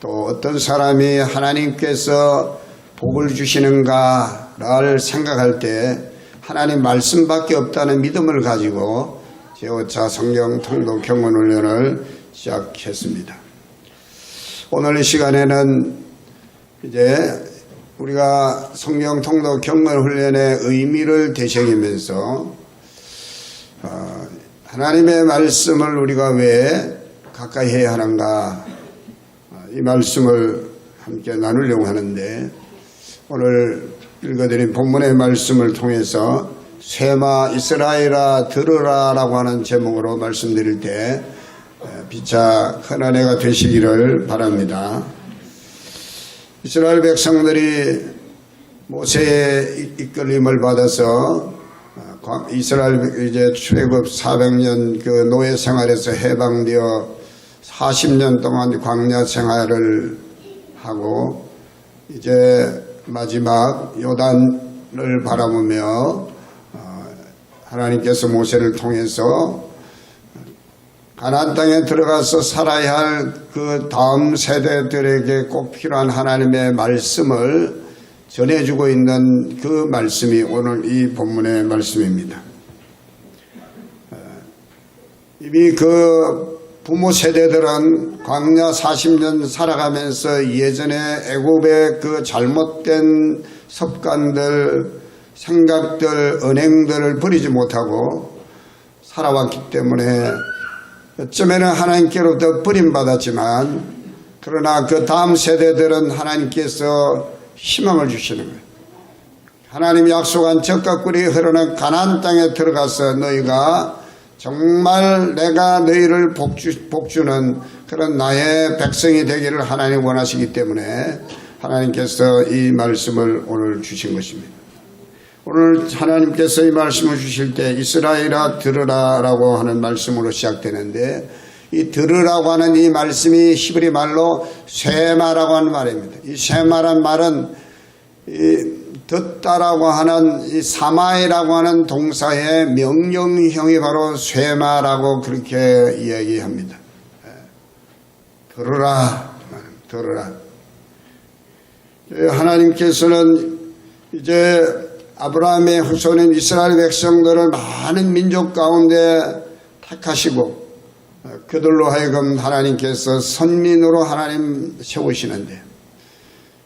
또 어떤 사람이 하나님께서 복을 주시는가를 생각할 때 하나님 말씀밖에 없다는 믿음을 가지고 제5차 성경 통독 경원 훈련을 시작했습니다. 오늘 이 시간에는 이제 우리가 성경 통독 경건 훈련의 의미를 되새기면서 어, 하나님의 말씀을 우리가 왜 가까이 해야 하는가 어, 이 말씀을 함께 나누려고 하는데 오늘 읽어드린 본문의 말씀을 통해서 쇠마 이스라엘아 들으라 라고 하는 제목으로 말씀드릴 때 어, 피차 큰 은혜가 되시기를 바랍니다. 이스라엘 백성들이 모세의 이끌림을 받아서 어, 이스라엘 이제 출애굽 400년 그 노예 생활에서 해방되어 40년 동안 광야 생활을 하고 이제 마지막 요단을 바라보며 어, 하나님께서 모세를 통해서 가나안 땅에 들어가서 살아야 할 그 다음 세대들에게 꼭 필요한 하나님의 말씀을 전해주고 있는 그 말씀이 오늘 이 본문의 말씀입니다. 어, 이미 그 부모 세대들은 광야 40년 살아가면서 예전에 애굽의 그 잘못된 습관들, 생각들, 언행들을 버리지 못하고 살아왔기 때문에 어쩌면 하나님께로부터 버림받았지만 그러나 그 다음 세대들은 하나님께서 희망을 주시는 거예요. 하나님이 약속한 적과 꿀이 흐르는 가나안 땅에 들어가서 너희가 정말 내가 너희를 복주, 복주는 그런 나의 백성이 되기를 하나님 원하시기 때문에 하나님께서 이 말씀을 오늘 주신 것입니다. 오늘 하나님께서 이 말씀을 주실 때 이스라엘아 들으라 라고 하는 말씀으로 시작되는데 이 들으라고 하는 이 말씀이 히브리 말로 쇠마라고 하는 말입니다. 이 쇠마란 말은 이 듣다라고 하는 이 사마이라고 하는 동사의 명령형이 바로 쇠마라고 그렇게 이야기합니다. 예. 들으라, 들으라. 하나님께서는 이제 아브라함의 후손인 이스라엘 백성들을 많은 민족 가운데 택하시고 그들로 하여금 하나님께서 선민으로 하나님 세우시는데 그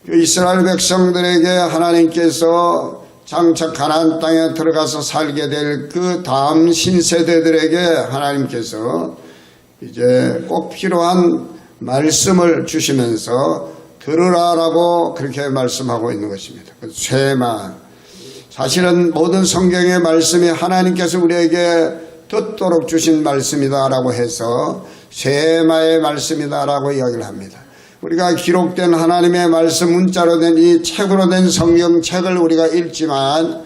이스라엘 백성들에게 하나님께서 장차 가나안 땅에 들어가서 살게 될 그 다음 신세대들에게 하나님께서 이제 꼭 필요한 말씀을 주시면서 들으라라고 그렇게 말씀하고 있는 것입니다. 그 쇠마 사실은 모든 성경의 말씀이 하나님께서 우리에게 듣도록 주신 말씀이다라고 해서 쇠마의 말씀이다라고 이야기를 합니다. 우리가 기록된 하나님의 말씀 문자로 된 이 책으로 된 성경책을 우리가 읽지만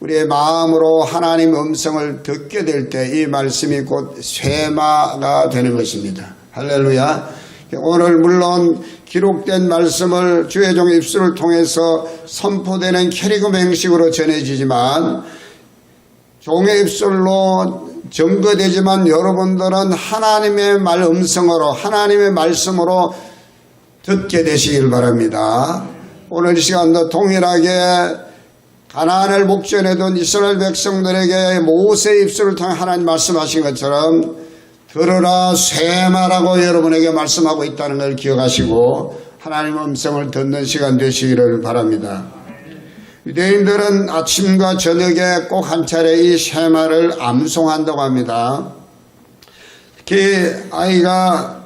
우리의 마음으로 하나님 음성을 듣게 될 때 이 말씀이 곧 쇠마가 되는 것입니다. 할렐루야. 오늘 물론 기록된 말씀을 주의 종 입술을 통해서 선포되는 캐리금 행식으로 전해지지만 종의 입술로 증거되지만 여러분들은 하나님의 말 음성으로 하나님의 말씀으로 듣게 되시길 바랍니다. 오늘 이 시간도 동일하게 가나안을 목전에 둔 이스라엘 백성들에게 모세 입술을 통해 하나님 말씀하신 것처럼 들으라 쇠마라고 여러분에게 말씀하고 있다는 걸 기억하시고 하나님 음성을 듣는 시간 되시기를 바랍니다. 유대인들은 아침과 저녁에 꼭 한 차례 이 쇠마를 암송한다고 합니다. 특히 아이가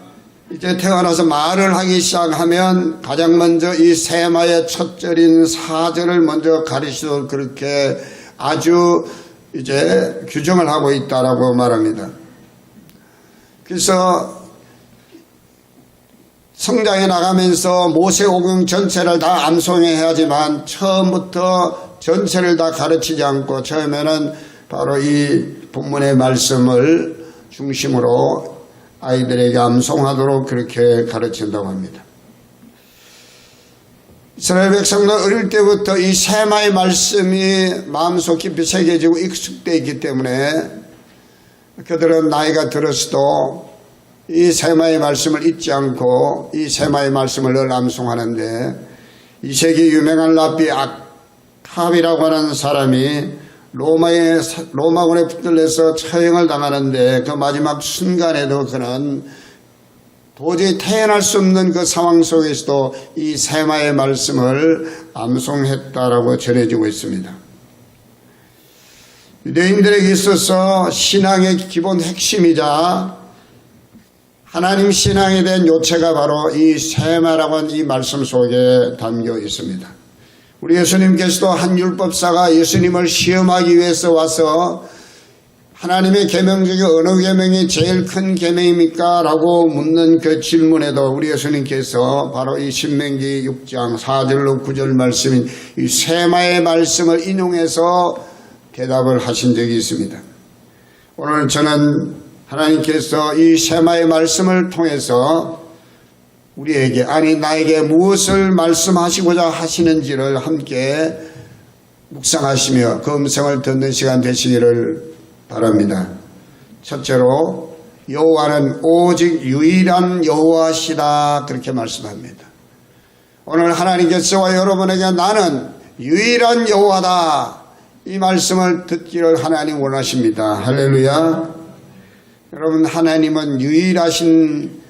이제 태어나서 말을 하기 시작하면 가장 먼저 이 세마의 첫 절인 사절을 먼저 가르치도록 그렇게 아주 이제 규정을 하고 있다라고 말합니다. 그래서 성장해 나가면서 모세오경 전체를 다 암송해야 하지만 처음부터 전체를 다 가르치지 않고 처음에는 바로 이 본문의 말씀을 중심으로 아이들에게 암송하도록 그렇게 가르친다고 합니다. 이스라엘 백성들 어릴 때부터 이 세마의 말씀이 마음속 깊이 새겨지고 익숙되어 있기 때문에 그들은 나이가 들었어도 이 세마의 말씀을 잊지 않고 이 세마의 말씀을 늘 암송하는데 이 세기 유명한 랍비 아캅이라고 하는 사람이 로마의 로마군에 붙들려서 처형을 당하는데 그 마지막 순간에도 그는 도저히 태어날 수 없는 그 상황 속에서도 이 세마의 말씀을 암송했다라고 전해지고 있습니다. 유대인들에게 있어서 신앙의 기본 핵심이자 하나님 신앙에 대한 요체가 바로 이 세마라고 하는 이 말씀 속에 담겨 있습니다. 우리 예수님께서도 한 율법사가 예수님을 시험하기 위해서 와서 하나님의 계명 중에 어느 계명이 제일 큰 계명입니까? 라고 묻는 그 질문에도 우리 예수님께서 바로 이 신명기 6장 4절로 9절 말씀인 이 세마의 말씀을 인용해서 대답을 하신 적이 있습니다. 오늘 저는 하나님께서 이 세마의 말씀을 통해서 우리에게 아니 나에게 무엇을 말씀하시고자 하시는지를 함께 묵상하시며 그 음성을 듣는 시간 되시기를 바랍니다. 첫째로 여호와는 오직 유일한 여호와시다 그렇게 말씀합니다. 오늘 하나님께서와 여러분에게 나는 유일한 여호와다 이 말씀을 듣기를 하나님 원하십니다. 할렐루야. 여러분 하나님은 유일하신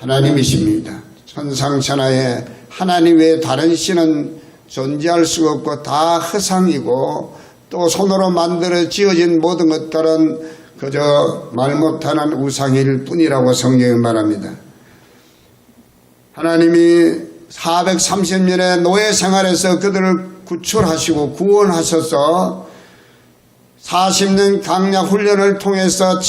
하나님이십니다. 천상천하에 하나님 외에 다른 신은 존재할 수가 없고 다 허상이고 또 손으로 만들어 지어진 모든 것들은 그저 말 못하는 우상일 뿐이라고 성경이 말합니다. 하나님이 430년의 노예 생활에서 그들을 구출하시고 구원하셔서 40년 강약 훈련을 통해서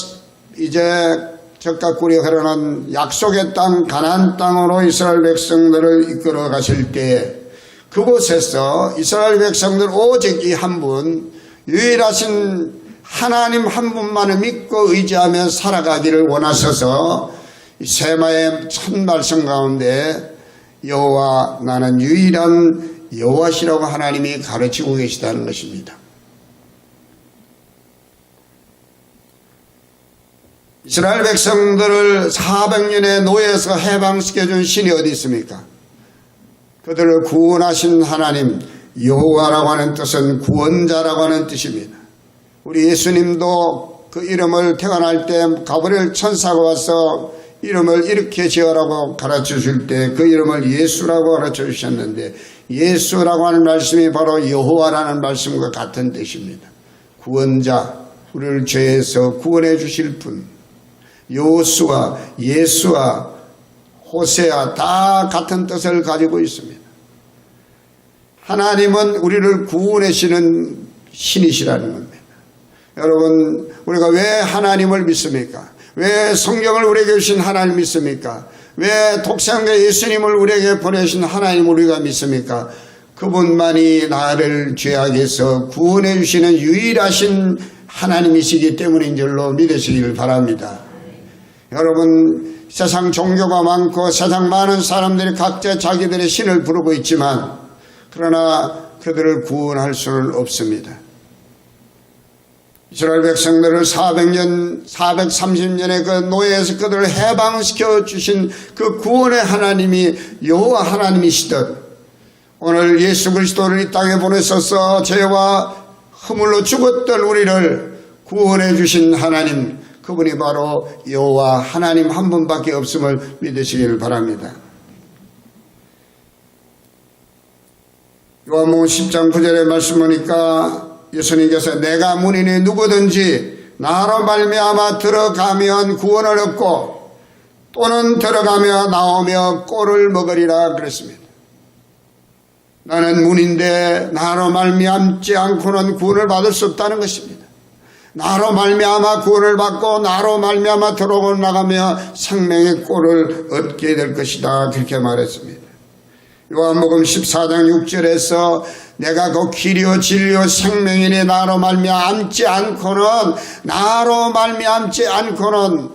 이제 적각구리 흐르는 약속의 땅 가나안 땅으로 이스라엘 백성들을 이끌어 가실 때에 그곳에서 이스라엘 백성들 오직 이 한 분 유일하신 하나님 한 분만을 믿고 의지하며 살아가기를 원하셔서 세마의 첫 말씀 가운데 여호와 나는 유일한 여호와시라고 하나님이 가르치고 계시다는 것입니다. 이스라엘 백성들을 400년의 노예에서 해방시켜준 신이 어디 있습니까? 그들을 구원하신 하나님 여호와라고 하는 뜻은 구원자라고 하는 뜻입니다. 우리 예수님도 그 이름을 태어날 때 가브리엘 천사가 와서 이름을 이렇게 지어라고 가르쳐 줄 때 그 이름을 예수라고 가르쳐 주셨는데 예수라고 하는 말씀이 바로 여호와라는 말씀과 같은 뜻입니다. 구원자, 우리를 죄에서 구원해 주실 분. 요수와 예수와 호세아 다 같은 뜻을 가지고 있습니다. 하나님은 우리를 구원하시는 신이시라는 겁니다. 여러분, 우리가 왜 하나님을 믿습니까? 왜 성경을 우리에게 주신 하나님 믿습니까? 왜 독생자 예수님을 우리에게 보내신 하나님을 우리가 믿습니까? 그분만이 나를 죄악에서 구원해 주시는 유일하신 하나님이시기 때문인 줄로 믿으시기를 바랍니다. 여러분 세상 종교가 많고 세상 많은 사람들이 각자 자기들의 신을 부르고 있지만 그러나 그들을 구원할 수는 없습니다. 이스라엘 백성들을 400년, 430년의 그 노예에서 그들을 해방시켜 주신 그 구원의 하나님이 여호와 하나님이시듯 오늘 예수 그리스도를 이 땅에 보내셔서 죄와 허물로 죽었던 우리를 구원해 주신 하나님 그분이 바로 여호와 하나님 한 분밖에 없음을 믿으시기를 바랍니다. 요한복음 10장 9절의 말씀 보니까 예수님께서 내가 문인이 누구든지 나로 말미암아 들어가면 구원을 얻고 또는 들어가며 나오며 꼴을 먹으리라 그랬습니다. 나는 문인데 나로 말미암지 않고는 구원을 받을 수 없다는 것입니다. 나로 말미암아 구원을 받고 나로 말미암아 들어오고 나가며 생명의 꼴을 얻게 될 것이다 그렇게 말했습니다. 요한복음 14장 6절에서 내가 그 길이요 진리요 생명이니 나로 말미암지 않고는 나로 말미암지 않고는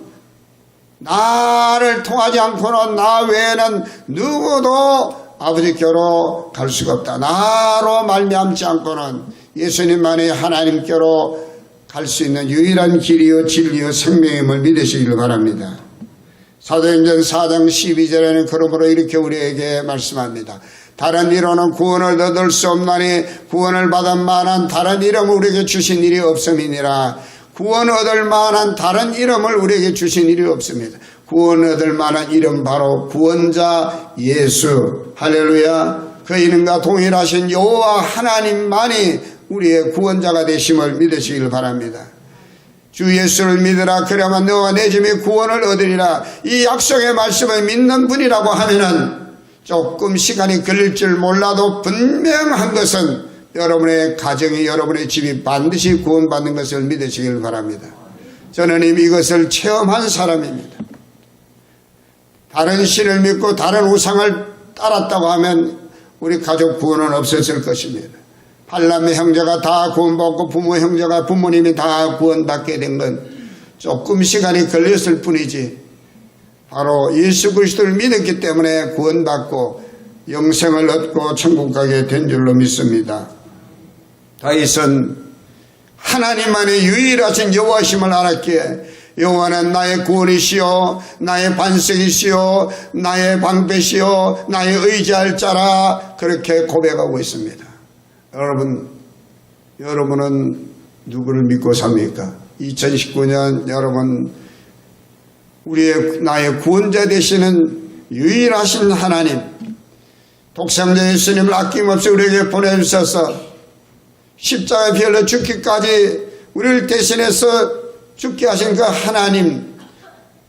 나를 통하지 않고는 나 외에는 누구도 아버지께로 갈 수가 없다. 나로 말미암지 않고는 예수님만이 하나님께로 갈 수 있는 유일한 길이요 진리요 생명임을 믿으시기를 바랍니다. 사도행전 4장 12절에는 그러므로 이렇게 우리에게 말씀합니다. 다른 이로는 구원을 얻을 수 없나니 구원을 받은 만한 다른 이름을 우리에게 주신 일이 없음이니라. 구원 얻을 만한 다른 이름을 우리에게 주신 일이 없습니다. 구원 얻을 만한 이름 바로 구원자 예수. 할렐루야. 그 이름과 동일하신 여호와 하나님만이 우리의 구원자가 되심을 믿으시길 바랍니다. 주 예수를 믿으라 그러면 너와 내 집이 구원을 얻으리라 이 약속의 말씀을 믿는 분이라고 하면은 조금 시간이 걸릴 줄 몰라도 분명한 것은 여러분의 가정이 여러분의 집이 반드시 구원받는 것을 믿으시길 바랍니다. 저는 이미 이것을 체험한 사람입니다. 다른 신을 믿고 다른 우상을 따랐다고 하면 우리 가족 구원은 없었을 것입니다. 팔남의 형제가 다 구원받고 부모 형제가 부모님이 다 구원받게 된 건 조금 시간이 걸렸을 뿐이지 바로 예수 그리스도를 믿었기 때문에 구원받고 영생을 얻고 천국 가게 된 줄로 믿습니다. 다윗은 하나님만의 유일하신 여호와심을 알았기에 여호와는 나의 구원이시요 나의 반석이시요 나의 방패시요 나의 의지할 자라 그렇게 고백하고 있습니다. 여러분 여러분은 누구를 믿고 삽니까? 2019년 여러분 우리의 나의 구원자 되시는 유일하신 하나님 독생자 예수님을 아낌없이 우리에게 보내주셔서 십자가에 별로 죽기까지 우리를 대신해서 죽게 하신 그 하나님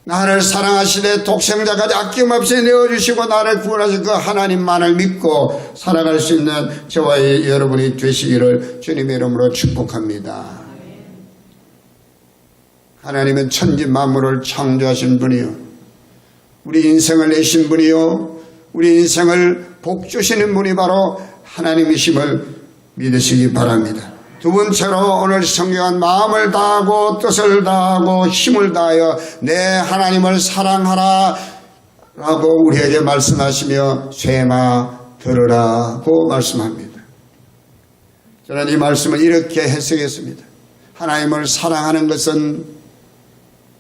나를 사랑하시되 독생자까지 아낌없이 내어주시고 나를 구원하신 그 하나님만을 믿고 살아갈 수 있는 저와 여러분이 되시기를 주님의 이름으로 축복합니다. 하나님은 천지 만물을 창조하신 분이요. 우리 인생을 내신 분이요. 우리 인생을 복 주시는 분이 바로 하나님이심을 믿으시기 바랍니다. 두 번째로 오늘 성경은 마음을 다하고 뜻을 다하고 힘을 다하여 내 하나님을 사랑하라 라고 우리에게 말씀하시며 쇠마 들으라고 말씀합니다. 저는 이 말씀을 이렇게 해석했습니다. 하나님을 사랑하는 것은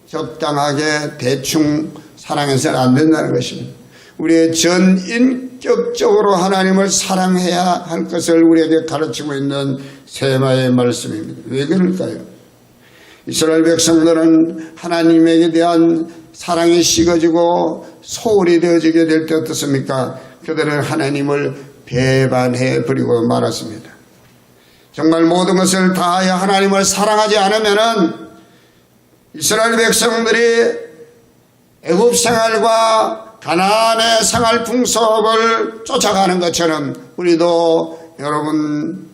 적당하게 대충 사랑해서는 안 된다는 것입니다. 우리의 전 인 격적으로 하나님을 사랑해야 할 것을 우리에게 가르치고 있는 세마의 말씀입니다. 왜 그럴까요? 이스라엘 백성들은 하나님에게 대한 사랑이 식어지고 소홀히 되어지게 될 때 어떻습니까? 그들은 하나님을 배반해 버리고 말았습니다. 정말 모든 것을 다하여 하나님을 사랑하지 않으면은 이스라엘 백성들이 애굽 생활과 가나안의 생활 풍속을 쫓아가는 것처럼 우리도 여러분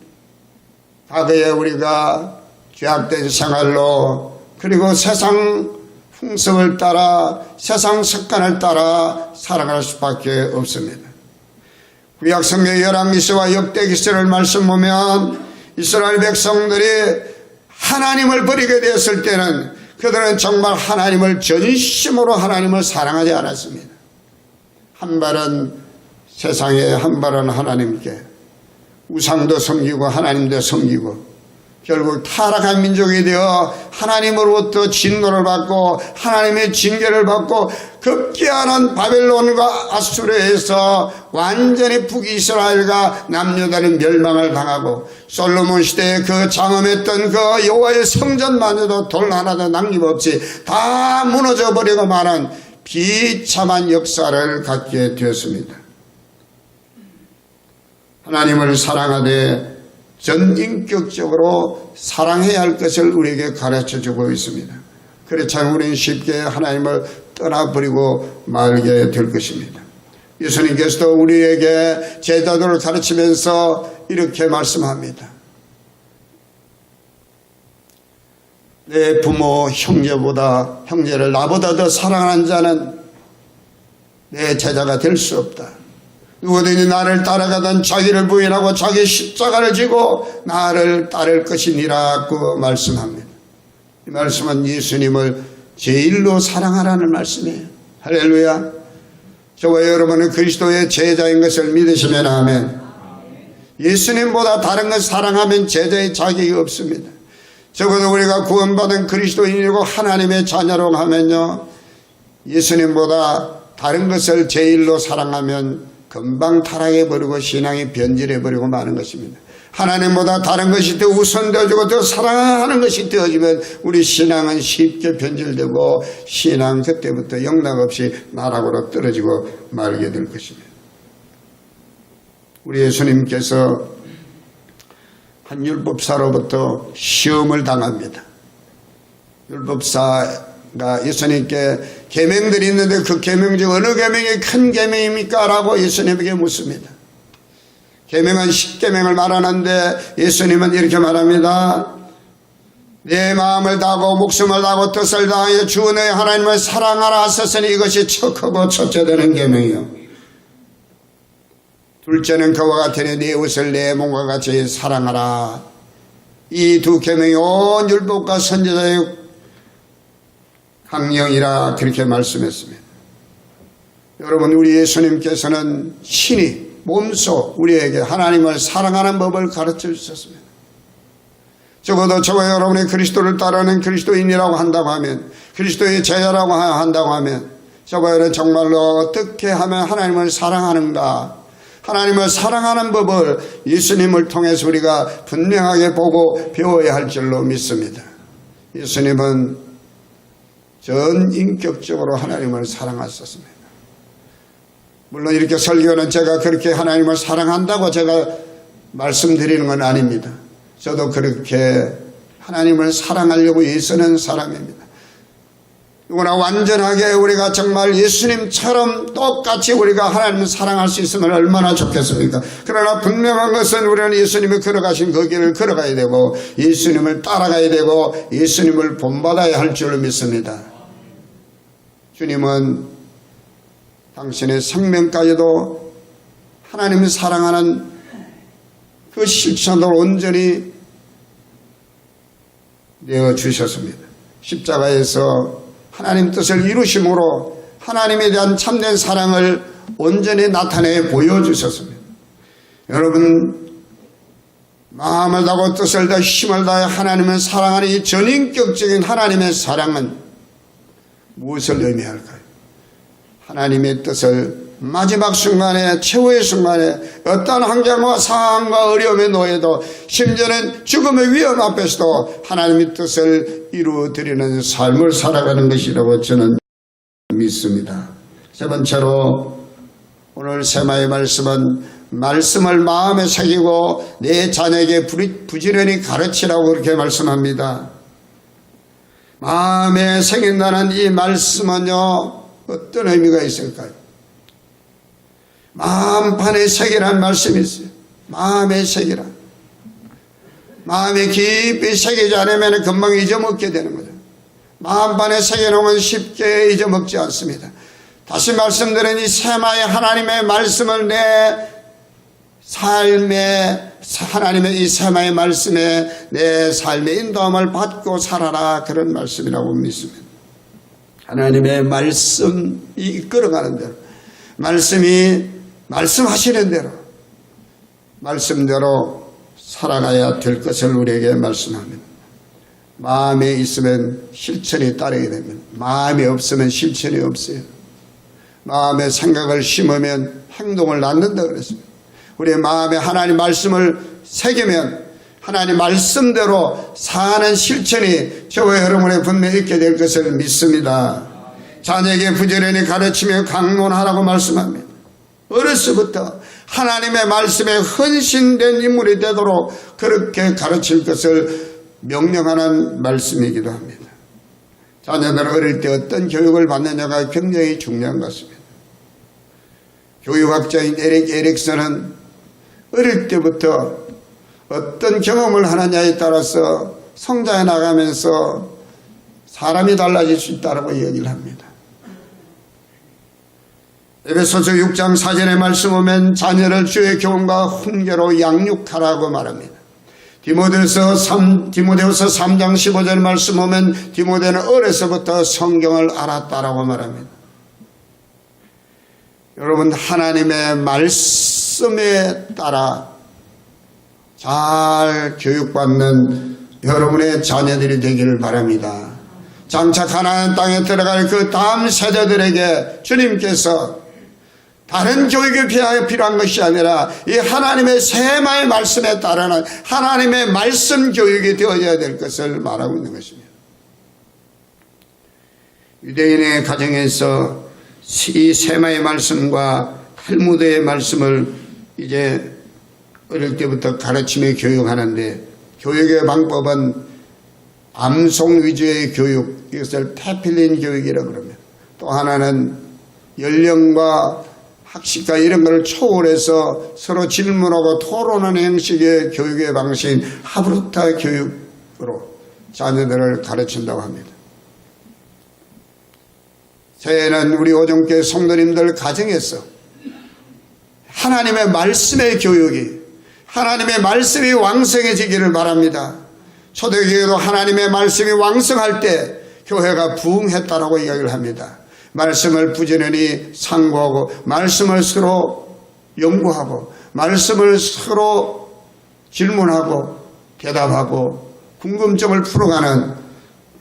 과거에 우리가 죄악된 생활로 그리고 세상 풍습을 따라 세상 습관을 따라 살아갈 수밖에 없습니다. 구약 성경 열왕기서와 역대기서를 말씀 보면 이스라엘 백성들이 하나님을 버리게 되었을 때는 그들은 정말 하나님을 전심으로 하나님을 사랑하지 않았습니다. 한 발은 세상에 한 발은 하나님께 우상도 섬기고 하나님도 섬기고 결국 타락한 민족이 되어 하나님으로부터 진노를 받고 하나님의 징계를 받고 급기야는 바벨론과 아수르에서 완전히 북이스라엘과 남유다는 멸망을 당하고 솔로몬 시대에 그 장엄했던 그 여호와의 성전만에도 돌 하나도 남김없이 다 무너져 버리고 마는 비참한 역사를 갖게 되었습니다. 하나님을 사랑하되 전인격적으로 사랑해야 할 것을 우리에게 가르쳐 주고 있습니다. 그렇지않 우리는 쉽게 하나님을 떠나버리고 말게 될 것입니다. 예수님께서도 우리에게 제자도를 가르치면서 이렇게 말씀합니다. 내 부모 형제보다 형제를 나보다 더 사랑하는 자는 내 제자가 될 수 없다. 누구든지 나를 따라가던 자기를 부인하고 자기 십자가를 지고 나를 따를 것이니라고 말씀합니다. 이 말씀은 예수님을 제일로 사랑하라는 말씀이에요. 할렐루야. 저와 여러분은 그리스도의 제자인 것을 믿으시면 아멘. 예수님보다 다른 것 사랑하면 제자의 자격이 없습니다. 적어도 우리가 구원받은 그리스도인이고 하나님의 자녀로 하면요. 예수님보다 다른 것을 제일로 사랑하면 금방 타락해 버리고 신앙이 변질해 버리고 마는 것입니다. 하나님보다 다른 것이 더 우선되어지고 더 사랑하는 것이 되어지면 우리 신앙은 쉽게 변질되고 신앙 그때부터 영락 없이 나락으로 떨어지고 말게 될 것입니다. 우리 예수님께서 한 율법사로부터 시험을 당합니다. 율법사가 예수님께 계명들이 있는데 그 계명 중 어느 계명이 큰 계명입니까? 라고 예수님에게 묻습니다. 계명은 10계명을 말하는데 예수님은 이렇게 말합니다. 내 마음을 다하고 목숨을 다하고 뜻을 다하여 주 너의 하나님을 사랑하라 하셨으니 이것이 척하고 첫째 되는 계명이요. 둘째는 그와 같으니 네 옷을 내 몸과 같이 사랑하라. 이두 계명이 온 율법과 선지자의 강령이라 그렇게 말씀했습니다. 여러분 우리 예수님께서는 신이 몸소 우리에게 하나님을 사랑하는 법을 가르쳐 주셨습니다. 적어도 저와 여러분이 그리스도를 따르는 그리스도인이라고 한다고 하면 그리스도의 제자라고 한다고 하면 저와 여러분 정말로 어떻게 하면 하나님을 사랑하는가 하나님을 사랑하는 법을 예수님을 통해서 우리가 분명하게 보고 배워야 할 줄로 믿습니다. 예수님은 전 인격적으로 하나님을 사랑하셨습니다. 물론 이렇게 설교는 제가 그렇게 하나님을 사랑한다고 제가 말씀드리는 건 아닙니다. 저도 그렇게 하나님을 사랑하려고 애쓰는 사람입니다. 누구나 완전하게 우리가 정말 예수님처럼 똑같이 우리가 하나님을 사랑할 수 있으면 얼마나 좋겠습니까? 그러나 분명한 것은 우리는 예수님이 걸어가신 그 길을 걸어가야 되고 예수님을 따라가야 되고 예수님을 본받아야 할 줄로 믿습니다. 주님은 당신의 생명까지도 하나님을 사랑하는 그 실천으로 온전히 내어 주셨습니다. 십자가에서 하나님 뜻을 이루심으로 하나님에 대한 참된 사랑을 온전히 나타내 보여주셨습니다. 여러분 마음을 다하고 뜻을 다해 힘을 다해 하나님을 사랑하는 이 전인격적인 하나님의 사랑은 무엇을 의미할까요? 하나님의 뜻을 마지막 순간에 최후의 순간에 어떤 환경과 상황과 어려움에 놓여도 심지어는 죽음의 위험 앞에서도 하나님의 뜻을 이루어드리는 삶을 살아가는 것이라고 저는 믿습니다. 세 번째로 오늘 세마의 말씀은 말씀을 마음에 새기고 내 자녀에게 부지런히 가르치라고 그렇게 말씀합니다. 마음에 새긴다는 이 말씀은요 어떤 의미가 있을까요? 마음판에 새기란 말씀이 있어요. 마음에 새기라. 마음에 깊이 새기지 않으면 금방 잊어먹게 되는 거죠. 마음판에 새겨놓으면 쉽게 잊어먹지 않습니다. 다시 말씀드린 이 세마의 하나님의 말씀을 내 삶에 하나님의 이 세마의 말씀에 내 삶의 인도함을 받고 살아라 그런 말씀이라고 믿습니다. 하나님의 말씀이 이끌어가는 대로 말씀이 말씀하시는 대로 말씀대로 살아가야 될 것을 우리에게 말씀합니다. 마음에 있으면 실천이 따르게 됩니다. 마음이 없으면 실천이 없어요. 마음에 생각을 심으면 행동을 낳는다 그랬습니다. 우리의 마음에 하나님 말씀을 새기면 하나님 말씀대로 사는 실천이 저와 여러분의 분명히 있게 될 것을 믿습니다. 자녀에게 부지런히 가르치며 강론하라고 말씀합니다. 어려서부터 하나님의 말씀에 헌신된 인물이 되도록 그렇게 가르칠 것을 명령하는 말씀이기도 합니다. 자녀들 어릴 때 어떤 교육을 받느냐가 굉장히 중요한 것 같습니다. 교육학자인 에릭 에릭슨은 어릴 때부터 어떤 경험을 하느냐에 따라서 성장해 나가면서 사람이 달라질 수 있다고 얘기를 합니다. 에베소서 6장 4절의 말씀 보면 자녀를 주의 교훈과 훈계로 양육하라고 말합니다. 디모데서 3, 디모데후서 3장 15절 말씀 보면 디모데는 어려서부터 성경을 알았다라고 말합니다. 여러분 하나님의 말씀에 따라 잘 교육받는 여러분의 자녀들이 되기를 바랍니다. 장차 가나안 땅에 들어갈 그 다음 세대들에게 주님께서 다른 교육이 필요- 필요한 것이 아니라 이 하나님의 세마의 말씀에 따르는 하나님의 말씀 교육이 되어야 될 것을 말하고 있는 것입니다. 유대인의 가정에서 이 세마의 말씀과 탈무드의 말씀을 이제 어릴 때부터 가르치며 교육하는데 교육의 방법은 암송 위주의 교육, 이것을 페필린 교육이라고 그러면 또 하나는 연령과 학식과 이런 걸 초월해서 서로 질문하고 토론하는 형식의 교육의 방식인 하브루타 교육으로 자녀들을 가르친다고 합니다. 새해는 우리 오종교회 성도님들 가정에서 하나님의 말씀의 교육이 하나님의 말씀이 왕성해지기를 바랍니다. 초대교회도 하나님의 말씀이 왕성할 때 교회가 부흥했다라고 이야기를 합니다. 말씀을 부지런히 상고하고 말씀을 서로 연구하고 말씀을 서로 질문하고 대답하고 궁금증을 풀어가는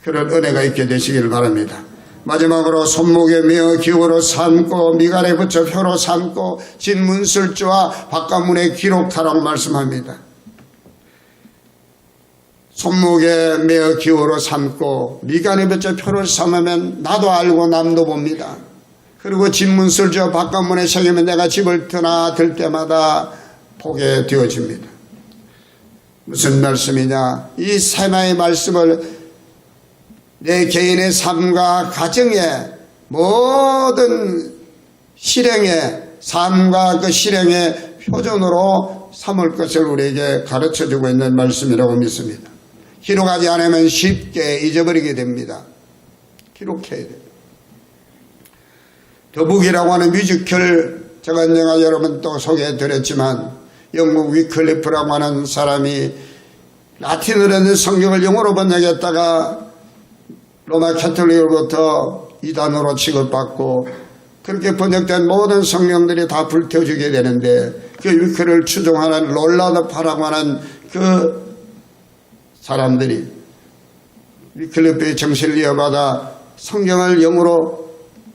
그런 은혜가 있게 되시길 바랍니다. 마지막으로 손목에 메어 기호로 삼고 미간에 붙여 표로 삼고 진문술주와 바깥문에 기록하라고 말씀합니다. 손목에 메어 기호로 삼고 미간에 붙여 표를 삼으면 나도 알고 남도 봅니다. 그리고 진문술주와 바깥문에 새기면 내가 집을 드나 들 때마다 보게 되어집니다. 무슨 말씀이냐? 이 세마의 말씀을 내 개인의 삶과 가정의 모든 실행의 삶과 그 실행의 표준으로 삼을 것을 우리에게 가르쳐 주고 있는 말씀이라고 믿습니다. 기록하지 않으면 쉽게 잊어버리게 됩니다. 기록해야 돼요. 더북이라고 하는 뮤지컬 제가 내가 여러분 또 소개해 드렸지만 영국 위클리프라고 하는 사람이 라틴어로 된 성경을 영어로 번역했다가 로마 캐톨릭으로부터 이단으로 취급받고 그렇게 번역된 모든 성령들이 다 불태워지게 되는데 그 위크를 추종하는 롤라드 파라고 하는 그 사람들이 위클리프의 정신을 이어받아 성경을 영어로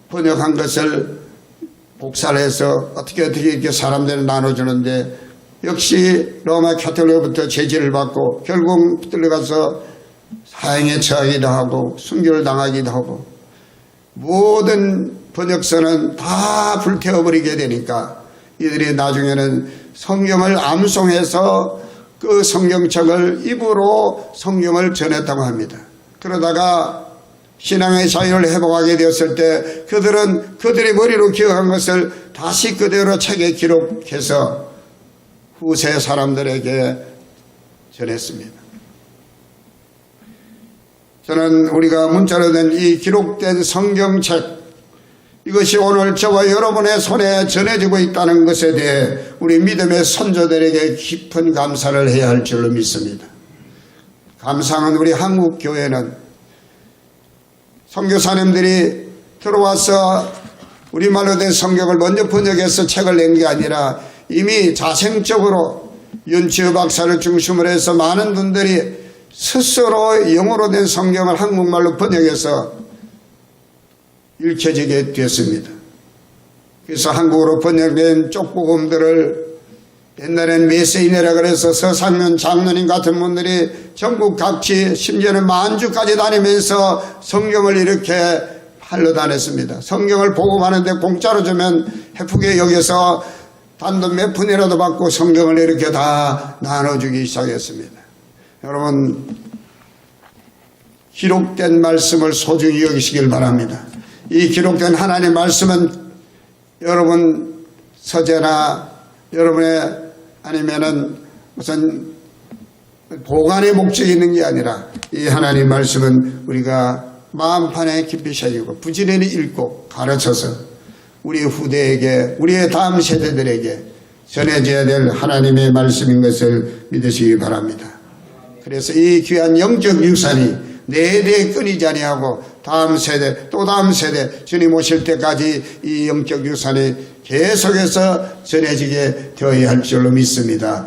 번역한 것을 복사를 해서 어떻게 어떻게 이렇게 사람들을 나눠주는데 역시 로마 캐톨릭으로부터 제지를 받고 결국 들어가서 사형에 처하기도 하고 순교를 당하기도 하고 모든 번역서는 다 불태워버리게 되니까 이들이 나중에는 성경을 암송해서 그 성경책을 입으로 성경을 전했다고 합니다. 그러다가 신앙의 자유를 회복하게 되었을 때 그들은 그들의 머리로 기억한 것을 다시 그대로 책에 기록해서 후세 사람들에게 전했습니다. 저는 우리가 문자로 된 이 기록된 성경책 이것이 오늘 저와 여러분의 손에 전해지고 있다는 것에 대해 우리 믿음의 선조들에게 깊은 감사를 해야 할 줄로 믿습니다. 감사는 우리 한국 교회는 선교사님들이 들어와서 우리말로 된 성경을 먼저 번역해서 책을 낸 게 아니라 이미 자생적으로 윤치의 박사를 중심으로 해서 많은 분들이 스스로 영어로 된 성경을 한국말로 번역해서 읽혀지게 되었습니다. 그래서 한국어로 번역된 쪽복음들을 옛날엔 메세인이라 그래서 서상면 장로님 같은 분들이 전국 각지 심지어는 만주까지 다니면서 성경을 이렇게 팔러 다녔습니다. 성경을 보고하는데 공짜로 주면 해프게 여기서 단돈 몇 푼이라도 받고 성경을 이렇게 다 나눠주기 시작했습니다. 여러분 기록된 말씀을 소중히 여기시길 바랍니다. 이 기록된 하나님의 말씀은 여러분 서재나 여러분의 아니면은 무슨 보관의 목적이 있는 게 아니라 이 하나님 말씀은 우리가 마음판에 깊이 새기고 부지런히 읽고 가르쳐서 우리 후대에게 우리의 다음 세대들에게 전해져야 될 하나님의 말씀인 것을 믿으시기 바랍니다. 그래서 이 귀한 영적 유산이 내대 끊이지 아니하고 다음 세대 또 다음 세대 주님 오실 때까지 이 영적 유산이 계속해서 전해지게 되어야 할 줄로 믿습니다.